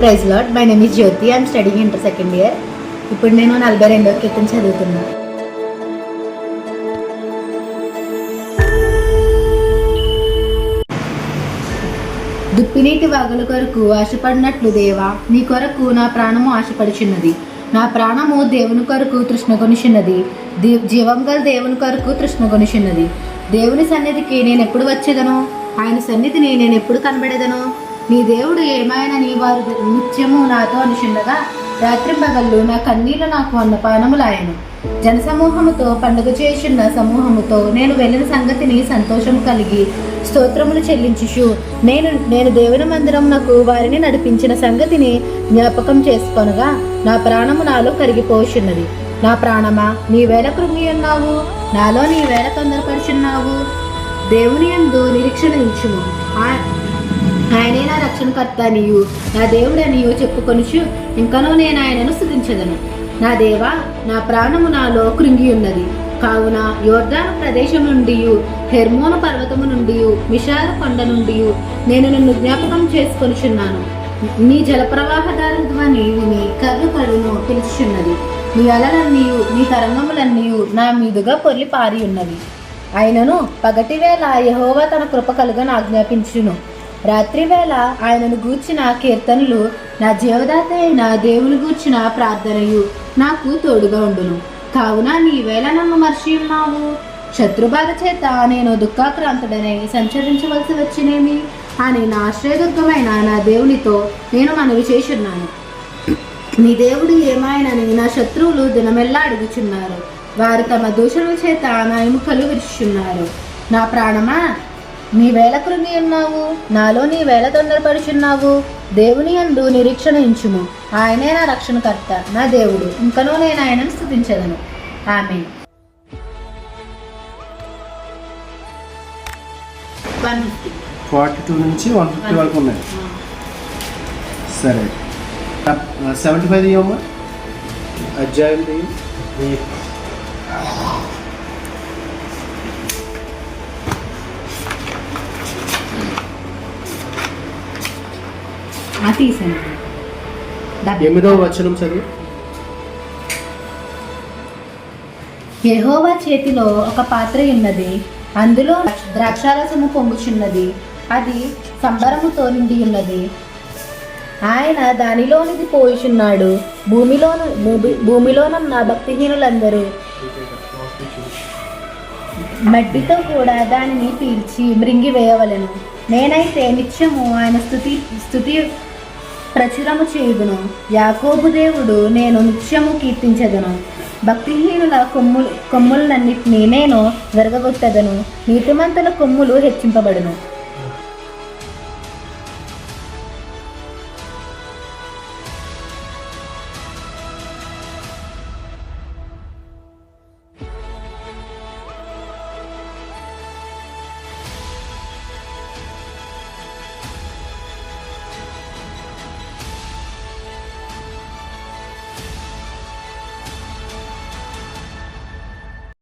Praise lord. My name is Jyothi. I'm studying inter second year. ఇప్పుడు నేను నలభై రెండో క్రితం చదువుతున్నాను దుప్పినీటి వాగుల కొరకు ఆశపడినట్లు దేవా నీ కొరకు నా ప్రాణము ఆశపడుచున్నది. నా ప్రాణము దేవుని కొరకు తృష్ణ కొనిచున్నది జీవం గల దేవుని కొరకు తృష్ణ కొనిచున్నది దేవుని సన్నిధికి నేను ఎప్పుడు వచ్చేదను? ఆయన సన్నిధిని నేను ఎప్పుడు కనబడేదను? నీ దేవుడు ఏమైనా వారు నిత్యము నాతో అనుచుండగా రాత్రింపగళ్ళు నా కన్నీళ్ళు నాకు అన్నపానములాయను. జనసమూహముతో పండుగ చేయుచున్న సమూహముతో నేను వెళ్ళిన సంగతిని సంతోషం కలిగి స్తోత్రములు చెల్లించుచు నేను నేను దేవుని మందిరమునకు వారిని నడిపించిన సంగతిని జ్ఞాపకం చేసుకొనగా నా ప్రాణము నాలో కరిగిపోచున్నది. నా ప్రాణమా నీ వేళ కృంగి ఉన్నావు నాలో నీ వేళ తొందరపరుచున్నావు. దేవుని యందు నిరీక్షణ ఉంచుము. ఆయనే నా రక్షణకర్త నీయు నా దేవుడు నీయు చెప్పుకొనుచు ఇంకనూ నేను ఆయనను స్థుతించదను నా దేవా నా ప్రాణము నాలో కృంగి ఉన్నది కావున యోర్దాను ప్రదేశం నుండి హెర్మోను పర్వతము నుండి మిషారు కొండ నుండి నేను నిన్ను జ్ఞాపకం చేసుకొనిచున్నాను. నీ జలప్రవాహదారు ధ్వని విని కర్రు కరును పిలుచుచున్నది నీ అలలన్నీ నీ తరంగములన్నీ నా మీదుగా పొర్లి పారి ఉన్నవి ఆయనను పగటివేళ యహోవా తన కృప కలుగను ఆజ్ఞాపించును. రాత్రివేళ ఆయనను గూర్చిన కీర్తనలు నా జీవదాత అయిన దేవుని గూర్చిన ప్రార్థనయు నాకు తోడుగా ఉండును. కావున నీ వేళ నన్ను మర్చి ఉన్నావు. శత్రుబాధ చేత నేను దుఃఖాక్రాంతుడనై సంచరించవలసి వచ్చినేమి? అని నా ఆశ్రయదుర్గమైన నా దేవునితో నేను మనవి చేస్తున్నాను నీ దేవుడు ఏమాయనని నా శత్రువులు దినమెల్లా అడుగుచున్నారు. వారు తమ దూషణల చేత నా ఎముకలు విరుచున్నారు నా ప్రాణమా? నీ వేళ కృంగి ఉన్నావు నాలో నీ వేళ తొందరపడుచున్నావు. దేవుని యందు నిరీక్షణ ఇంచుము. ఆయనే నా రక్షణకర్త నా దేవుడు. ఇంకనూ నేను ఆయనను స్థుతించదను ఆమె వన్ ఫిఫ్టీ ఫార్టీ టూ నుంచి వన్ ఫిఫ్టీ వరకు ఉన్నాయి. సరే. సెవెంటీ ఫైవ్ అధ్యాయం. తీసాను ఎనిమిదవ వచనం చదువు. యెహోవా చేతిలో ఒక పాత్ర ఉన్నది. అందులో ద్రాక్షారసము పొంగుచున్నది. అది సంబరముతో నిండి ఉన్నది. ఆయన దానిలోనిది పోయిచున్నాడు. భూమిలోను భూమి భూమిలోనున్న భక్తిహీనులందరూ మట్టితో కూడా దానిని పీల్చి మృంగి వేయవలెను నేనైతే నిత్యము ఆయన స్థుతి స్థుతి ప్రచురము చేయుదును. యాకోబు దేవుడు నేను నిత్యము కీర్తించదను. భక్తిహీనుల కొమ్ములు కొమ్ములన్నిటినీ నేను విరగగొట్టదను. నీతిమంతుల కొమ్ములు హెచ్చింపబడును.